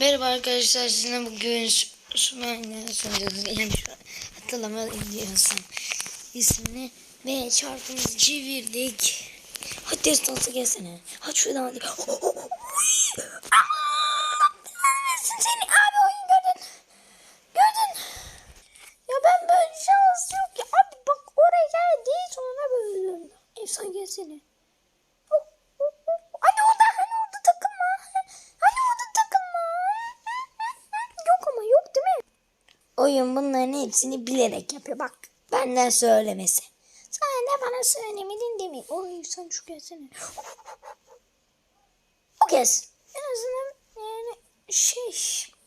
Merhaba arkadaşlar sizinle bugün Sunay'la sunacağız. Yani şu an hatırlamadım diyorsun ismini ve çarpımızı çevirdik. Hadi destansı gelsene. Hadi şuradan hadi. seni abi oyun gördün. Gördün. Ya ben böyle şans yok ya. Abi bak oraya geldi sonra böyle. Efsane gelsene. Hani orada hani orada takılma. Hani orada takılma. Yok ama yok değil mi? Oyun bunların hepsini bilerek yapıyor. Bak benden söylemesi. Sen de bana söylemedin değil mi? Oy sen şu gelsene. O kez. En azından yani şey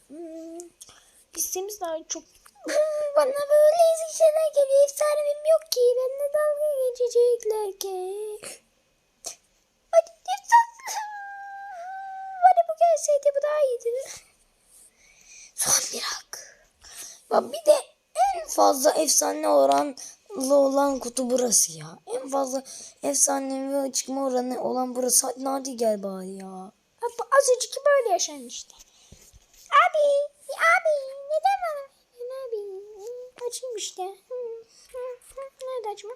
hmm, isteğimiz daha çok bana böyle şeyler geliyor. Efsanemim yok ki. Benimle dalga geçecekler ki. Hadi efsane. Hadi bu gelseydi bu daha iyiydi. Son bir bir de en fazla efsane oranlı olan kutu burası ya. En fazla efsane ve çıkma oranı olan burası. Hadi, hadi gel bari ya. Abi azıcık böyle yaşanır işte. Abi, abi neden bana? Ben abi açayım işte. Nerede açma?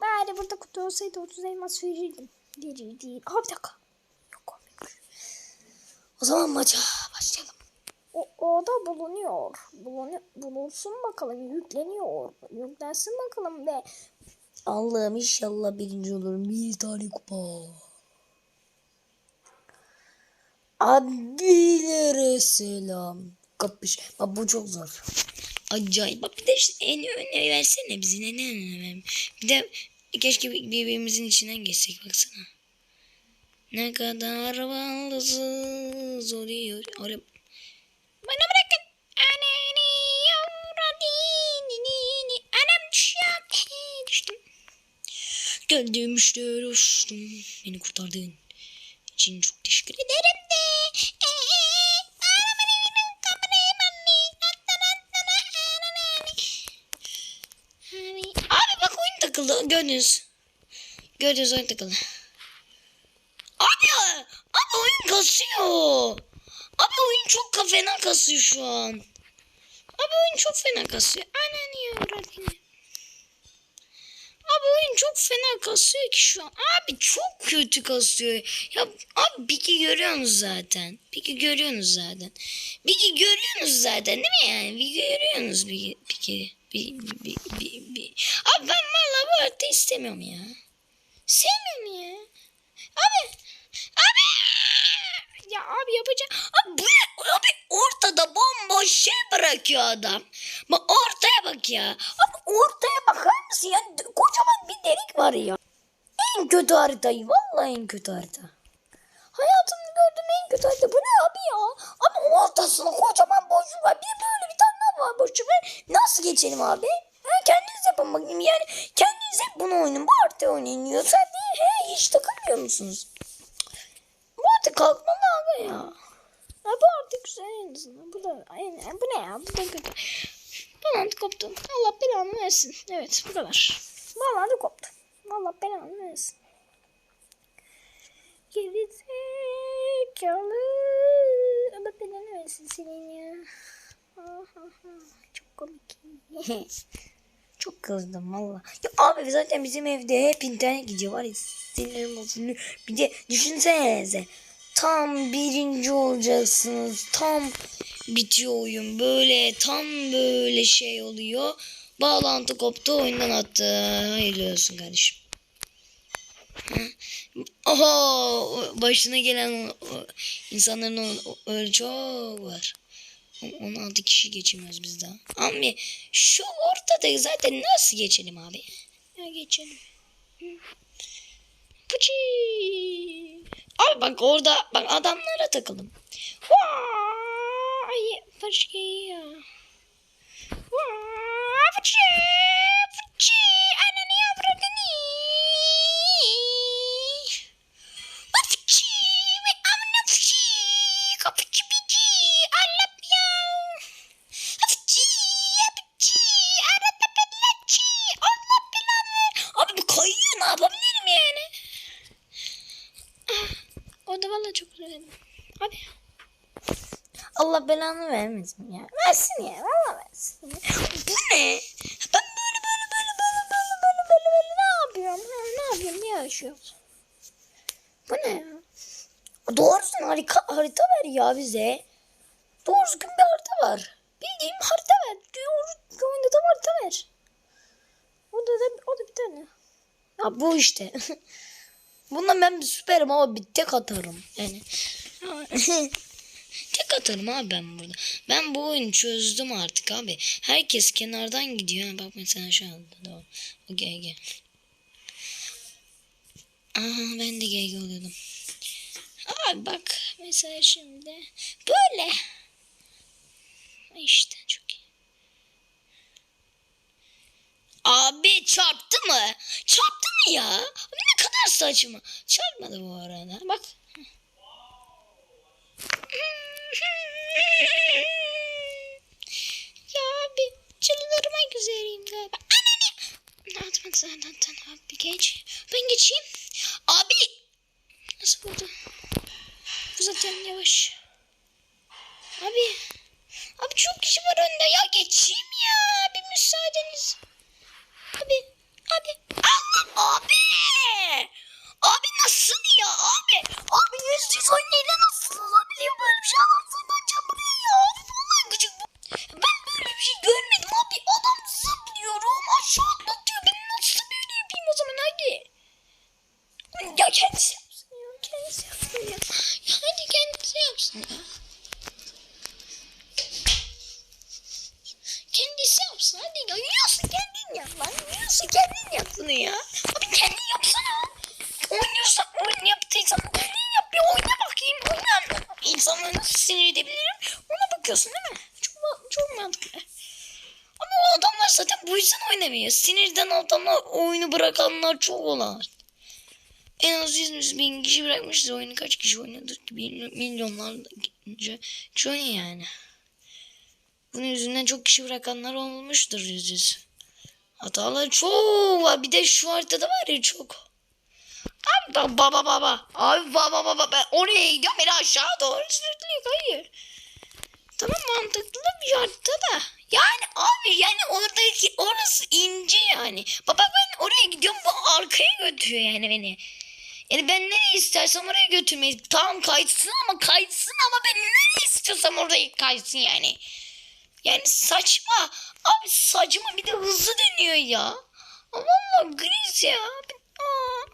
Bari burada kutu olsaydı 30 elmas verirdim. Değil. Aa bir dakika. Yok. O zaman maça başlayalım. O, da bulunuyor. Bulunuyor. Bulunsun bakalım. Yükleniyor. Yüklensin bakalım be. Allah'ım inşallah birinci olurum. Bir tane kupa. Abilere selam. Kapış. Bak bu çok zor. Acayip. Bak bir de işte en öne versene bizi. Neden öne verme? Bir de keşke birbirimizin içinden geçsek baksana. Ne kadar baldızız oluyor. Oraya... Bana bırakın. Anani yavradini. Anam düşüyor. Düştüm. Geldim işte uçtum. Beni kurtardın için çok teşekkür ederim de. Abi bak oyun takıldı. Gördünüz. Gördünüz oyun takıldı. Abi, abi oyun kasıyor. Abi oyun çok fena kasıyor şu an. Abi oyun çok fena kasıyor. Ananı yavrum. Abi oyun çok fena kasıyor ki şu an. Abi çok kötü kasıyor. Ya abi Biki görüyorsunuz zaten. Biki görüyorsunuz zaten. Biki görüyorsunuz zaten değil mi yani? Biki görüyorsunuz Biki. Biki. Bi, bi, bi, bi. Abi ben valla bu harita istemiyorum ya. Sevmiyorum ya. Abi. Abi. Ya abi yapacağım. Abi? Abi ortada bomboş şey bırakıyor adam. Bak ortaya bak ya. Abi ortaya bakar mısın ya? Kocaman bir delik var ya. En kötü haritayı. Vallahi en kötü harita. Hayatımda gördüğüm en kötü harita. Bu ne abi ya? Abi ortasında kocaman boşluk var. Bir böyle bir tane daha var boşluk. Nasıl geçelim abi? Ha, kendiniz yapın bakayım. Yani kendiniz hep bunu oynayın. Bu harita oynayın. Yoksa değil. He, hiç takılmıyor musunuz? Bu harita kalkmalı abi ya. Ha, bu artık güzel en azından. Bu da aynen. Bu ne ya? Bu da kötü. Bağlantı koptu. Allah belanı versin. Evet bu kadar. Bağlantı koptu. Allah belanı versin. Gerizekalı. Allah belanı versin senin ya. Çok komik. Çok kızdım valla. Ya abi zaten bizim evde hep internet gidiyor var ya sinirim olsun. Bir de düşünsenize tam birinci olacaksınız. Tam bitiyor oyun. Böyle tam böyle şey oluyor. Bağlantı koptu oyundan attı. Hayırlı olsun kardeşim. Oho başına gelen insanların öyle çok var. 16 kişi geçemiyoruz biz daha. Abi şu ortada zaten nasıl geçelim abi? Ya geçelim. Pıçı. Abi bak orada bak adamlara takıldım. Vay başka ya. Vay pıçı. Pıçı. Ananı yavradını. Pıçı. Ve amına pıçı. Kapıcı bici. Allah ya. Pıçı. Pıçı. Arada bellaçı. Allah belanı. Abi bu kayıyor ne yapabilirim yani? O da valla çok güzel. Abi. Allah belanı vermesin ya. Versin ya. Valla versin. Bu ne? Ben böyle böyle böyle böyle böyle böyle böyle böyle ne yapıyorum? Ha, ne yapıyorum? Niye yaşıyorsun? Bu ne ya? Doğru düzgün harika, harita ver ya bize. Doğru düzgün bir harita var. Bildiğim harita ver. Diyor, oyunda da harita ver. O da, da, o da bir tane. Ya bu işte. Bundan ben süperim ama bir tek atarım. Yani. tek atarım abi ben burada. Ben bu oyunu çözdüm artık abi. Herkes kenardan gidiyor. Bak mesela şu anda. Tamam. O GG. Aa ben de GG oluyordum. Abi bak mesela şimdi böyle. İşte çok iyi. Abi çarptı mı? Çarptı ya? Ne kadar saçma. Çarpmadı bu arada. Bak. ya abi çıldırmak üzereyim galiba. Anne. Atmadı zaten abi geç. Ben geçeyim. Abi. Nasıl oldu? Bu zaten yavaş. Abi. Abi çok kişi var önde ya geçeyim ya. Bir müsaadeniz. Abi. Abi. Nasıl ya abi? Abi yüz yüz oynayla nasıl olabiliyor böyle bir şey? Zaten çapıyor ya. Vallahi gıcık bu. Ben böyle bir şey görmedim abi. Adam zıplıyor aşağı atlatıyor. Ben nasıl böyle yapayım o zaman hadi. Ya kendisi yapsın ya. Kendisi yapsın ya. Ya hadi kendisi yapsın ya. Kendisi yapsın hadi ya. Yiyorsun kendin yap lan. Yiyorsun kendin yap bunu ya. Abi kendin yapsana. Oynuyorsan oyun yaptıysan kendin yap. Bir oyna bakayım. Oyna. İnsanları nasıl sinir edebilirim? Ona bakıyorsun değil mi? Çok, çok mantıklı. Ama o adamlar zaten bu yüzden oynamıyor. Sinirden adamlar oyunu bırakanlar çok olan. En az 100 bin kişi bırakmışız. Oyunu kaç kişi oynadı ki? Milyonlarca kişi oynuyor yani. Bunun yüzünden çok kişi bırakanlar olmuştur yüz yüz. Hatalar çok var. Bir de şu haritada var ya çok. Abi bak baba baba. Abi baba baba. Ben oraya gidiyorum. Beni aşağı doğru sürüklüyor. Hayır. Tamam mantıklı bir harita da. Yani abi yani oradaki orası ince yani. Baba ben oraya gidiyorum bu arkaya götürüyor yani beni. Yani ben nereye istersem oraya götürmeyi. Tamam kaysın ama kaysın ama ben nereye istiyorsam oraya kaysın yani. Yani saçma. Abi saçma bir de hızlı dönüyor ya. Valla gris ya. Aa.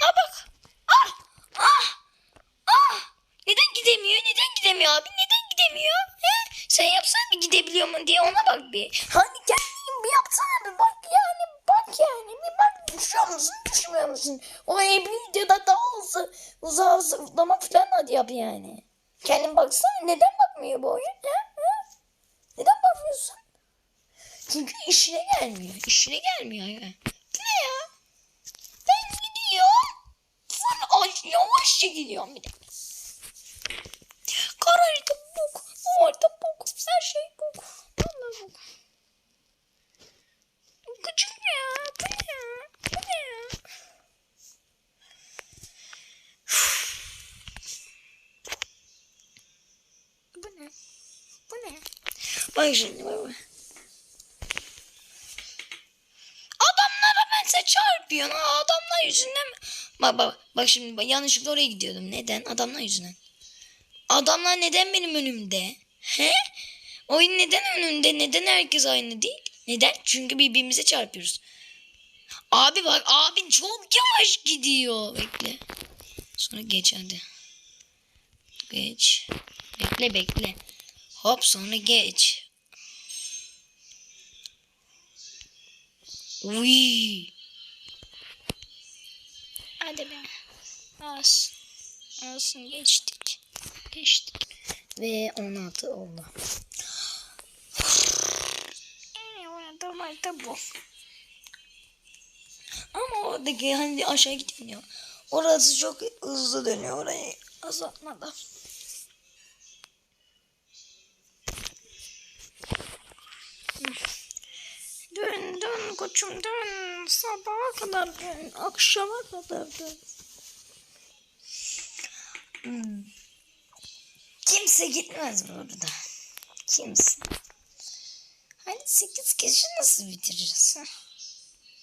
Ha bak. Ah. Ah. Ah. Neden gidemiyor? Neden gidemiyor abi? Neden gidemiyor? He? Sen yapsan bir gidebiliyor mu diye ona bak bir. Hani kendin bir yapsana bir bak yani. Bak yani bir bak düşüyor musun düşmüyor musun? O bir videoda daha olsa uzağa zıplama falan hadi yap yani. Kendin baksana neden bakmıyor bu oyun? He? Bakmıyorsun? Çünkü işine gelmiyor. İşine gelmiyor ya. Bu ne ya? Ben gidiyorum. Full aş- yavaşça gidiyorum bir de. Kara harita bok. O harita bok. Her şey bok. Vallahi bok. Gıcık ya. Bu ne ya? Bu ne ya? Bu ne? Bu ne? Bak şimdi bak. Adamlara ben size çarpıyorsun. ha, Adamlar yüzünden? Bak bak bak şimdi bak, yanlışlıkla oraya gidiyordum. Neden? Adamlar yüzünden. Adamlar neden benim önümde? He? Oyun neden önümde? Neden herkes aynı değil? Neden? Çünkü birbirimize çarpıyoruz. Abi bak abin çok yavaş gidiyor. Bekle. Sonra geç hadi. Geç. Bekle bekle. Hop sonra geç. Uy. Hadi be. Olsun. Olsun geçtik. Geçtik. Ve 16 oldu. Oynadığım harita bu. Ama oradaki hani aşağı gitmiyor. Orası çok hızlı dönüyor orayı azaltmadan. Dön dön koçum dön. Sabaha kadar dön. Akşama kadar dön. Hmm. Kimse gitmez burada. Kimse. Hadi 8 kişi nasıl bitireceğiz? ha?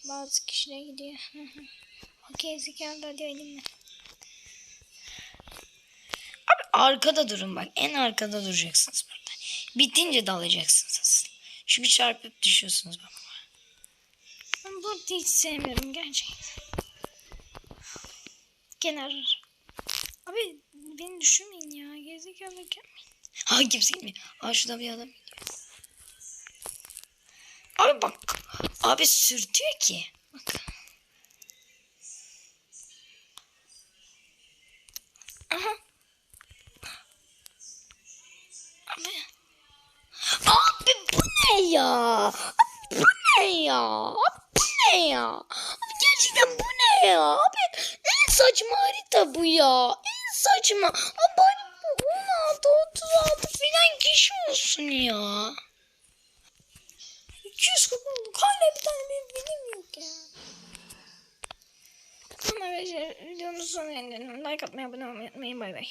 Bazı kişiler gidiyor. Okey zekalı hadi elimle. Abi arkada durun bak. En arkada duracaksınız burada. Bitince dalacaksınız asıl. Çünkü çarpıp düşüyorsunuz bak. Arada hiç sevmiyorum gerçekten. Kenar. Abi beni düşürmeyin ya. Gerizekalı gelmeyin. Ha kimse gitmiyor. Aa şurada bir adam. Abi bak. Abi sürtüyor ki. Bak. Aha. Abi. Abi bu ne ya? Abi bu ne ya? Abi ya? Abi gerçekten bu ne ya? Abi en saçma harita bu ya. En saçma. Abi bari bu 16, 36 filan kişi olsun ya. 200 kupa olduk. Hala bir tane benim yok ya. Tamam arkadaşlar videomuz sonuna gelelim. Like atmayı abone olmayı unutmayın. Bay bay.